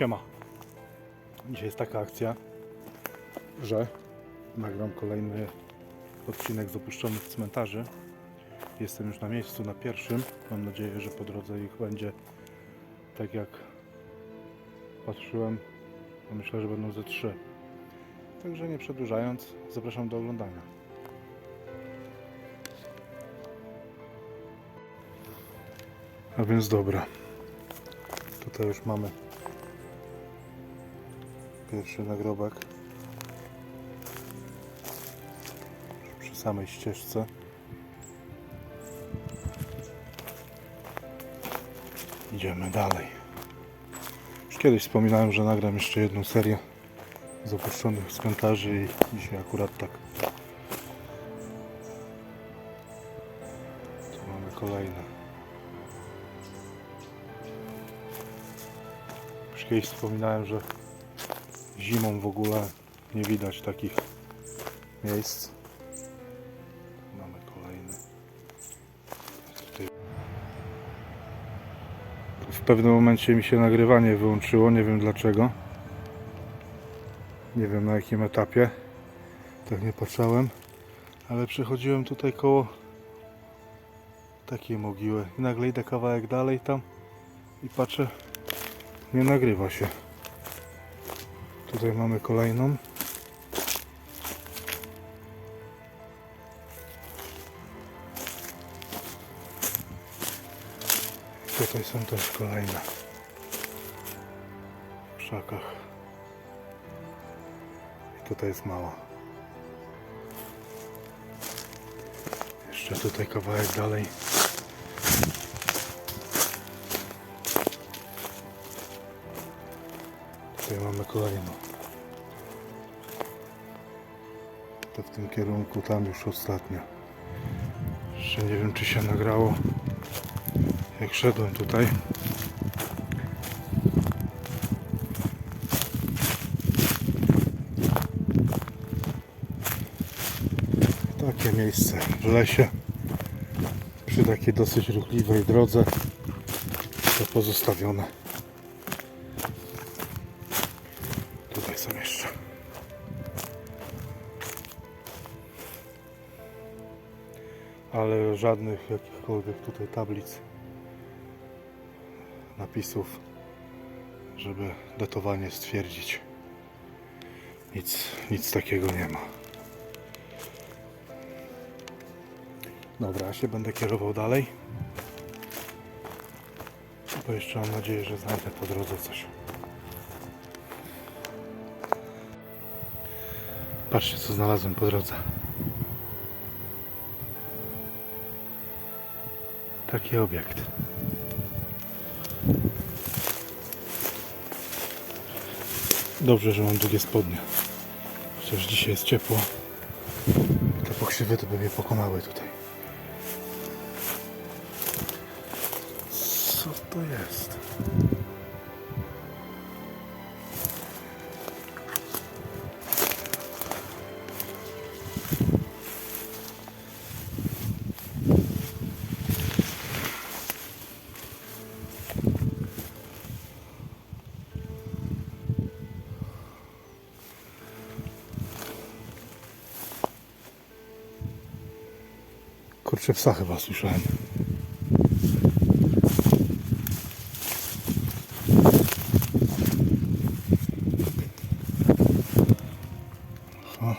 Siema. Dzisiaj jest taka akcja, że nagram kolejny odcinek z opuszczonych cmentarzy. Jestem już na miejscu, na pierwszym. Mam nadzieję, że po drodze ich będzie tak jak patrzyłem. Myślę, że będą ze trzy. Także nie przedłużając, zapraszam do oglądania. A więc dobra. Tutaj już mamy pierwszy nagrobek. Przy samej ścieżce. Idziemy dalej. Już kiedyś wspominałem, że nagram jeszcze jedną serię z opuszczonych cmentarzy i dzisiaj akurat tak. Tu mamy kolejne. Już kiedyś wspominałem, że zimą w ogóle nie widać takich miejsc. Mamy kolejny. W pewnym momencie mi się nagrywanie wyłączyło, nie wiem dlaczego. Nie wiem na jakim etapie. Tak nie patrzałem. Ale przechodziłem tutaj koło takiej mogiły. I nagle idę kawałek dalej tam i patrzę, nie nagrywa się. Tutaj mamy kolejną. Tutaj są też kolejne w krzakach. I tutaj jest mała. Jeszcze tutaj kawałek dalej. Mamy kolejną. To w tym kierunku, tam już ostatnia. Jeszcze nie wiem czy się nagrało. Jak szedłem tutaj. Takie miejsce w lesie. Przy takiej dosyć ruchliwej drodze. To pozostawione. Ale żadnych jakichkolwiek tutaj tablic, napisów, żeby datowanie stwierdzić. Nic, nic takiego nie ma. Dobra, ja się będę kierował dalej. Bo jeszcze mam nadzieję, że znajdę po drodze coś. Patrzcie, co znalazłem po drodze. Taki obiekt. Dobrze, że mam długie spodnie. Chociaż dzisiaj jest ciepło. Te pokrzywy to by mnie pokonały tutaj. Co to jest? Kurczę, psa chyba słyszałem. Aha.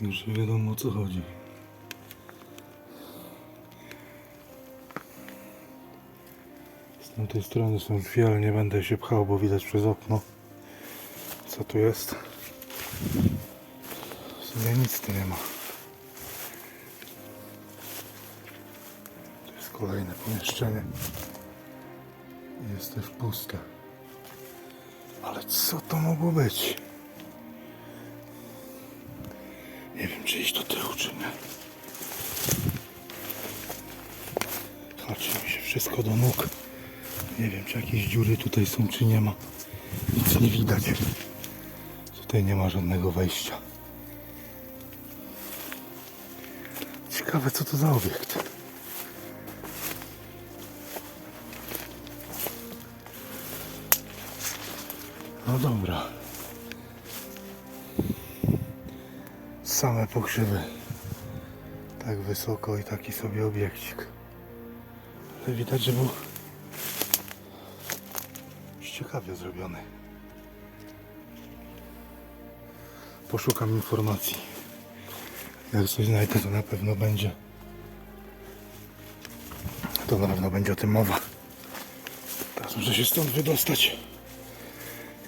Także wiadomo o co chodzi. Z tamtej strony są drzwi, ale nie będę się pchał, bo widać przez okno. Co tu jest? W sumie nic tu nie ma. To jest kolejne pomieszczenie. Jest też puste. Ale co to mogło być? Nie wiem, czy iść do tyłu, czy nie. Haczy mi się wszystko do nóg. Nie wiem, czy jakieś dziury tutaj są, czy nie ma. Nic nie widać. Tutaj nie ma żadnego wejścia. Ciekawe, co to za obiekt. No dobra. Same pokrzywy. Tak wysoko i taki sobie obiekcik. Ale widać, że był ciekawie zrobiony. Poszukam informacji. Jak coś znajdę, to na pewno będzie. To na pewno będzie o tym mowa. Teraz muszę się stąd wydostać.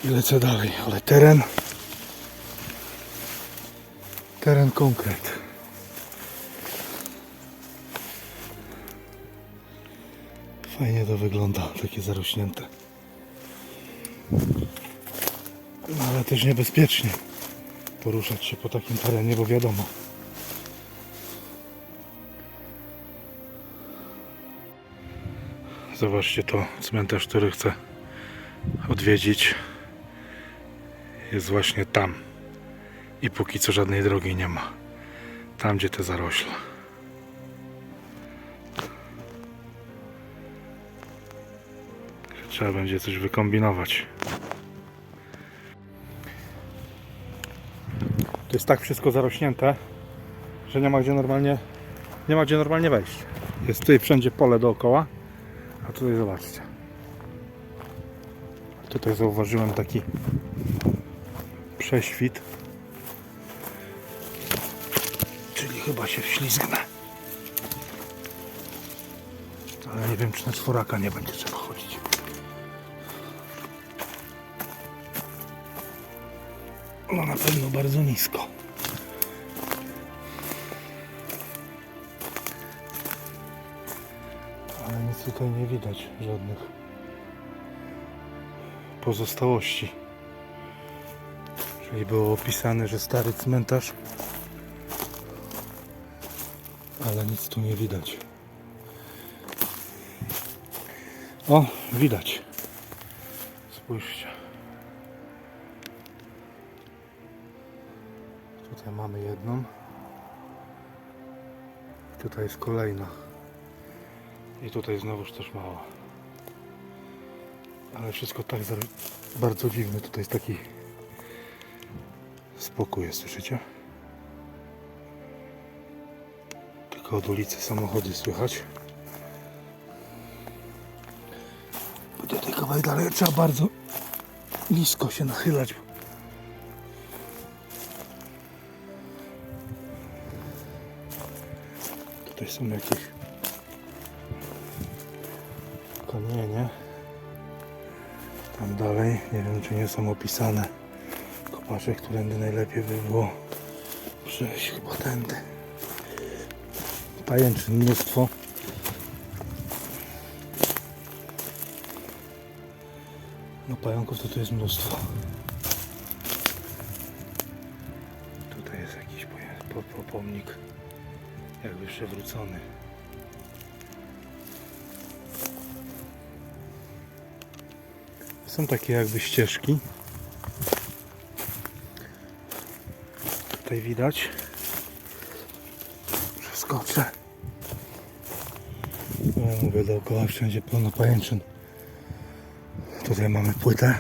I lecę dalej, ale teren. Teren konkret. Fajnie to wygląda, takie zarośnięte. No ale też niebezpiecznie poruszać się po takim terenie, bo wiadomo. Zobaczcie to, cmentarz, który chcę odwiedzić jest właśnie tam. I póki co żadnej drogi nie ma. Tam, gdzie te zarośla. Trzeba będzie coś wykombinować. To jest tak wszystko zarośnięte, że nie ma gdzie normalnie nie ma gdzie normalnie wejść. Jest tutaj wszędzie pole dookoła, a tutaj zobaczcie. Tutaj zauważyłem taki prześwit. Czyli chyba się wślizgnę. Ale nie wiem, czy na czworaka nie będzie trzeba chodzić. No na pewno bardzo nisko. Ale nic tutaj nie widać, żadnych pozostałości. Czyli było opisane, że stary cmentarz, ale nic tu nie widać. O, widać. Spójrzcie. Tutaj mamy jedną. Tutaj jest kolejna. I tutaj znowuż też mała. Ale wszystko tak bardzo dziwne. Tutaj jest taki spokój, słyszycie? Tylko od ulicy samochody słychać. Tutaj kawałek dalej trzeba bardzo nisko się nachylać. Tutaj są jakieś kamienie. Tam dalej, nie wiem czy nie są opisane kopaszek, którędy najlepiej by było przejść, chyba tędy. Pajęczyn mnóstwo. No pająków to tu jest mnóstwo. Tutaj jest jakiś pomnik jakby przewrócony. Są takie jakby ścieżki. Tutaj widać. Przeskoczę. Ja mówię dookoła wszędzie pełno pajęczyn. Tutaj mamy płytę.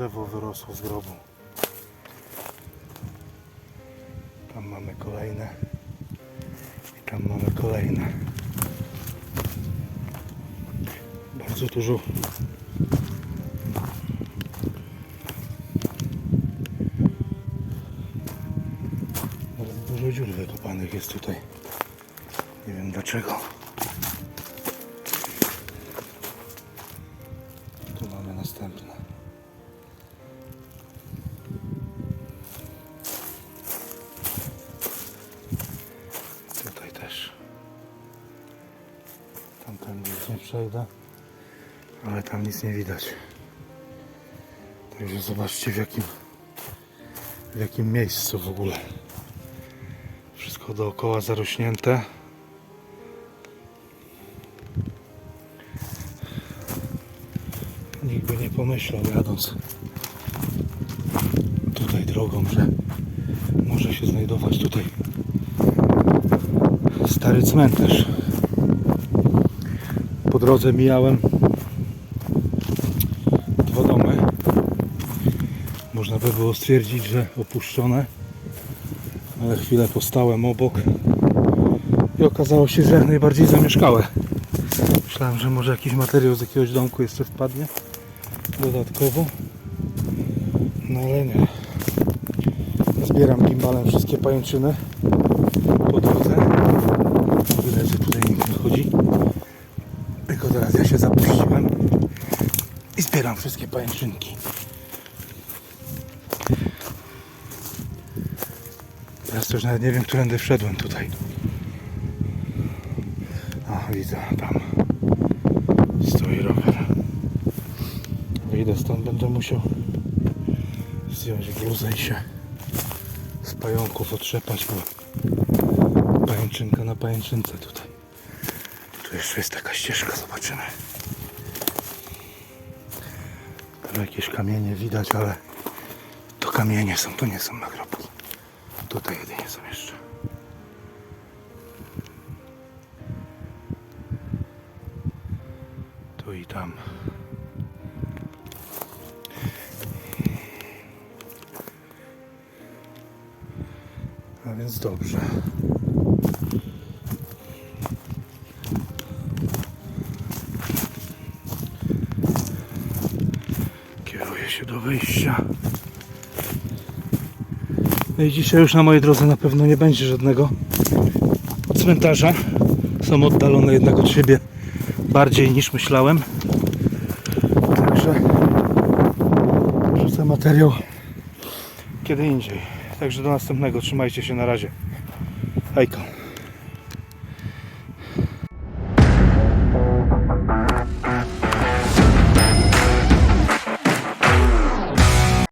Drzewo wyrosło z grobu. Tam mamy kolejne. I Tam mamy kolejne. Bardzo dużo. Dużo dziur wykopanych jest tutaj. Nie wiem dlaczego. Nic nie widać. Także zobaczcie w jakim w jakim miejscu w ogóle. Wszystko dookoła zarośnięte. Nikt by nie pomyślał jadąc tutaj drogą, że może się znajdować tutaj stary cmentarz. Po drodze mijałem Można by było stwierdzić, że opuszczone, ale chwilę postałem obok i okazało się, że najbardziej zamieszkałe. Myślałem, że może jakiś materiał z jakiegoś domku jeszcze wpadnie dodatkowo, no ale nie. Zbieram gimbalem wszystkie pajęczyny po drodze. Widać, że tutaj nikt nie chodzi. Tylko teraz ja się zapuściłem i zbieram wszystkie pajęczynki. Teraz już nawet nie wiem, którędy wszedłem tutaj. A, widzę, tam stoi rower. Wyjdę stąd, będę musiał zdjąć bluzę i się z pająków otrzepać, bo pajęczynka na pajęczynce tutaj. Tu jeszcze jest taka ścieżka, zobaczymy. Tam jakieś kamienie widać, ale to kamienie są, to nie są nagrobki. Tutaj jedynie są jeszcze. Tu i tam. A więc dobrze. Kieruję się do wyjścia. No i dzisiaj już na mojej drodze na pewno nie będzie żadnego cmentarza. Są oddalone jednak od siebie bardziej niż myślałem. Także wrzucę materiał kiedy indziej. Także do następnego. Trzymajcie się na razie. Hejka.